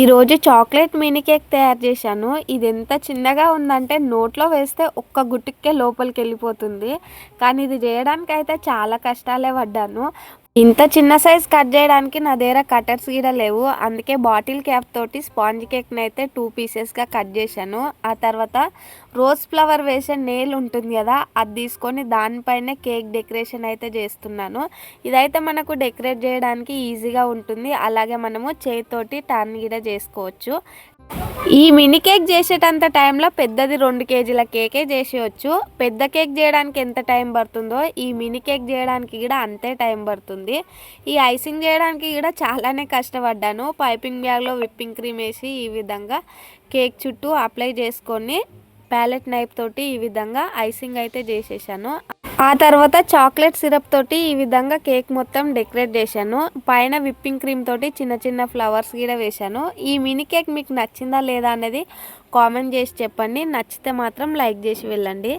ఈరోజు chocolate mini cake తయారు చేశాను. ఇది ఎంత చిన్నగా ఉందంటే నోట్లో వేస్తే ఒక్క గుట్టుకే లోపలికి వెళ్ళిపోతుంది కానీ ఇది చేయడానికి అయితే చాలా కష్టాలే పడ్డాను. ఇంత చిన్న సైజ్ కట్ చేయడానికి నా దగ్గర కటర్స్ కూడా లేవు. అందుకే బాటిల్ క్యాప్ తోటి స్పాంజ్ కేక్ని అయితే టూ పీసెస్గా కట్ చేశాను. ఆ తర్వాత రోజ్ ఫ్లవర్ వేసే నేల్ ఉంటుంది కదా అది తీసుకొని దానిపైనే కేక్ డెకరేషన్ అయితే చేస్తున్నాను. ఇదైతే మనకు డెకరేట్ చేయడానికి ఈజీగా ఉంటుంది. అలాగే మనము చేతితోటి టర్న్ కూడా చేసుకోవచ్చు. ఈ మినీ కేక్ చేసేటంత టైంలో పెద్దది రెండు కేజీల కేకే చేసేయచ్చు. పెద్ద కేక్ చేయడానికి ఎంత టైం పడుతుందో ఈ మినీ కేక్ చేయడానికి కూడా అంతే టైం పడుతుంది. ఈ ఐసింగ్ చేయడానికి కూడా చాలానే కష్టపడ్డాను. పైపింగ్ బ్యాగ్లో విప్పింగ్ క్రీమ్ వేసి ఈ విధంగా కేక్ చుట్టూ అప్లై చేసుకొని ప్యాలెట్ నైఫ్ తోటి ఈ విధంగా ఐసింగ్ అయితే చేసేసాను. ఆ తర్వాత చాక్లెట్ సిరప్ తోటి ఈ విధంగా కేక్ మొత్తం డెకరేట్ చేశాను. పైన విప్పింగ్ క్రీమ్ తోటి చిన్న చిన్న ఫ్లవర్స్ కూడా వేశాను. ఈ మినీ కేక్ మీకు నచ్చిందా లేదా అనేది కామెంట్ చేసి చెప్పండి. నచ్చితే మాత్రం లైక్ చేసి వెళ్ళండి.